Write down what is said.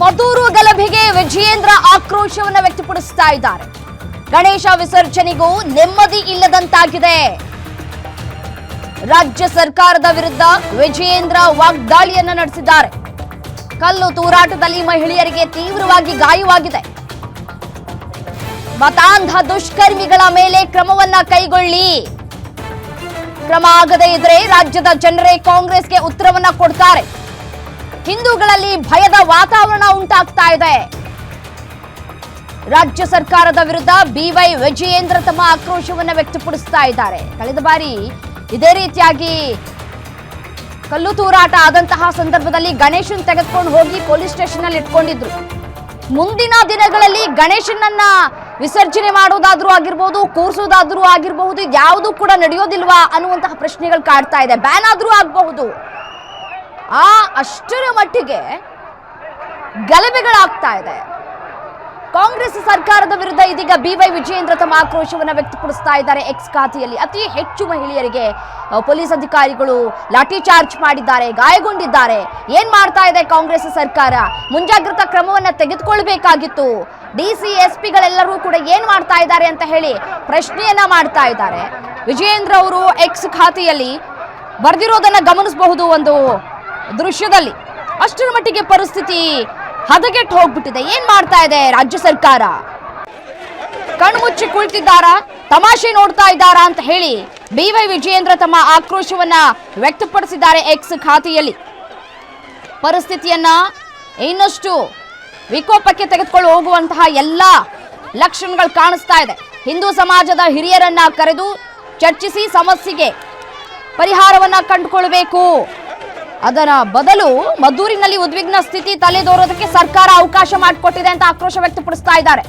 ಮದ್ದೂರು ಗಲಭೆಗೆ ವಿಜಯೇಂದ್ರ ಆಕ್ರೋಶವನ್ನ ವ್ಯಕ್ತಪಡಿಸ್ತಾ ಇದ್ದಾರೆ. ಗಣೇಶ ವಿಸರ್ಜನೆಗೂ ನೆಮ್ಮದಿ ಇಲ್ಲದಂತಾಗಿದೆ. ರಾಜ್ಯ ಸರ್ಕಾರದ ವಿರುದ್ಧ ವಿಜಯೇಂದ್ರ ವಾಗ್ದಾಳಿಯನ್ನ ನಡೆಸಿದ್ದಾರೆ. ಕಲ್ಲು ತೂರಾಟದಲ್ಲಿ ಮಹಿಳೆಯರಿಗೆ ತೀವ್ರವಾಗಿ ಗಾಯವಾಗಿದೆ. ಮತಾಂಧ ದುಷ್ಕರ್ಮಿಗಳ ಮೇಲೆ ಕ್ರಮವನ್ನ ಕೈಗೊಳ್ಳಿ. ಕ್ರಮ ಆಗದೇ ಇದ್ರೆ ರಾಜ್ಯದ ಜನರೇ ಕಾಂಗ್ರೆಸ್ಗೆ ಉತ್ತರವನ್ನ ಕೊಡ್ತಾರೆ. ಹಿಂದೂಗಳಲ್ಲಿ ಭಯದ ವಾತಾವರಣ ಉಂಟಾಗ್ತಾ ಇದೆ. ರಾಜ್ಯ ಸರ್ಕಾರದ ವಿರುದ್ಧ ಬಿವೈ ವಿಜಯೇಂದ್ರ ತಮ್ಮ ಆಕ್ರೋಶವನ್ನು ವ್ಯಕ್ತಪಡಿಸ್ತಾ ಇದ್ದಾರೆ. ಕಳೆದ ಬಾರಿ ಇದೇ ರೀತಿಯಾಗಿ ಕಲ್ಲು ತೂರಾಟ ಆದಂತಹ ಸಂದರ್ಭದಲ್ಲಿ ಗಣೇಶನ್ ತೆಗೆದುಕೊಂಡು ಹೋಗಿ ಪೊಲೀಸ್ ಸ್ಟೇಷನ್ ಅಲ್ಲಿ ಇಟ್ಕೊಂಡಿದ್ರು. ಮುಂದಿನ ದಿನಗಳಲ್ಲಿ ಗಣೇಶನನ್ನ ವಿಸರ್ಜನೆ ಮಾಡೋದಾದ್ರೂ ಆಗಿರ್ಬೋದು ಕೂರಿಸೋದಾದ್ರೂ ಆಗಿರಬಹುದು ಯಾವುದು ಕೂಡ ನಡೆಯೋದಿಲ್ವಾ ಅನ್ನುವಂತಹ ಪ್ರಶ್ನೆಗಳು ಕಾಡ್ತಾ ಇದೆ. ಬ್ಯಾನ್ ಆದ್ರೂ ಆಗಬಹುದು. ಆ ಅಷ್ಟರ ಮಟ್ಟಿಗೆ ಗಲಭೆಗಳಾಗ್ತಾ ಇದೆ. ಕಾಂಗ್ರೆಸ್ ಸರ್ಕಾರದ ವಿರುದ್ಧ ಇದೀಗ ಬಿವೈ ವಿಜಯೇಂದ್ರ ತಮ್ಮ ಆಕ್ರೋಶವನ್ನು ವ್ಯಕ್ತಪಡಿಸ್ತಾ ಇದ್ದಾರೆ. ಎಕ್ಸ್ ಖಾತೆಯಲ್ಲಿ ಅತಿ ಹೆಚ್ಚು ಮಹಿಳೆಯರಿಗೆ ಪೊಲೀಸ್ ಅಧಿಕಾರಿಗಳು ಲಾಠಿ ಚಾರ್ಜ್ ಮಾಡಿದ್ದಾರೆ, ಗಾಯಗೊಂಡಿದ್ದಾರೆ. ಏನ್ ಮಾಡ್ತಾ ಇದೆ ಕಾಂಗ್ರೆಸ್ ಸರ್ಕಾರ? ಮುಂಜಾಗ್ರತಾ ಕ್ರಮವನ್ನು ತೆಗೆದುಕೊಳ್ಬೇಕಾಗಿತ್ತು. ಡಿ ಸಿ, ಎಸ್ ಪಿಗಳೆಲ್ಲರೂ ಕೂಡ ಏನ್ ಮಾಡ್ತಾ ಇದ್ದಾರೆ ಅಂತ ಹೇಳಿ ಪ್ರಶ್ನೆಯನ್ನ ಮಾಡ್ತಾ ಇದ್ದಾರೆ. ವಿಜಯೇಂದ್ರ ಅವರು ಎಕ್ಸ್ ಖಾತೆಯಲ್ಲಿ ಬರೆದಿರೋದನ್ನ ಗಮನಿಸಬಹುದು ಒಂದು ದೃಶ್ಯದಲ್ಲಿ ಅಷ್ಟರ ಮಟ್ಟಿಗೆ ಪರಿಸ್ಥಿತಿ ಹದಗೆಟ್ಟು ಹೋಗ್ಬಿಟ್ಟಿದೆ. ಏನ್ ಮಾಡ್ತಾ ಇದೆ ರಾಜ್ಯ ಸರ್ಕಾರ? ಕಣ್ಮುಚ್ಚಿ ಕುಳಿತಿದ್ದಾರಾ? ತಮಾಷೆ ನೋಡ್ತಾ ಇದ್ದಾರಾ ಅಂತ ಹೇಳಿ ಬಿ ವೈ ವಿಜಯೇಂದ್ರ ತಮ್ಮ ಆಕ್ರೋಶವನ್ನ ವ್ಯಕ್ತಪಡಿಸಿದ್ದಾರೆ ಎಕ್ಸ್ ಖಾತೆಯಲ್ಲಿ. ಪರಿಸ್ಥಿತಿಯನ್ನ ಇನ್ನಷ್ಟು ವಿಕೋಪಕ್ಕೆ ತೆಗೆದುಕೊಂಡು ಹೋಗುವಂತಹ ಎಲ್ಲ ಲಕ್ಷಣಗಳು ಕಾಣಿಸ್ತಾ ಇದೆ. ಹಿಂದೂ ಸಮಾಜದ ಹಿರಿಯರನ್ನ ಕರೆದು ಚರ್ಚಿಸಿ ಸಮಸ್ಯೆಗೆ ಪರಿಹಾರವನ್ನ ಕಂಡುಕೊಳ್ಬೇಕು ಅದರ ಬದಲು ಮದ್ದೂರಿನಲ್ಲಿ ಉದ್ವಿಗ್ನ ಸ್ಥಿತಿ ತಲೆದೋರೋದಕ್ಕೆ ಸರ್ಕಾರ ಅವಕಾಶ ಮಾಡಿಕೊಟ್ಟಿದೆ ಅಂತ ಆಕ್ರೋಶ ವ್ಯಕ್ತಪಡಿಸ್ತಾ ಇದ್ದಾರೆ.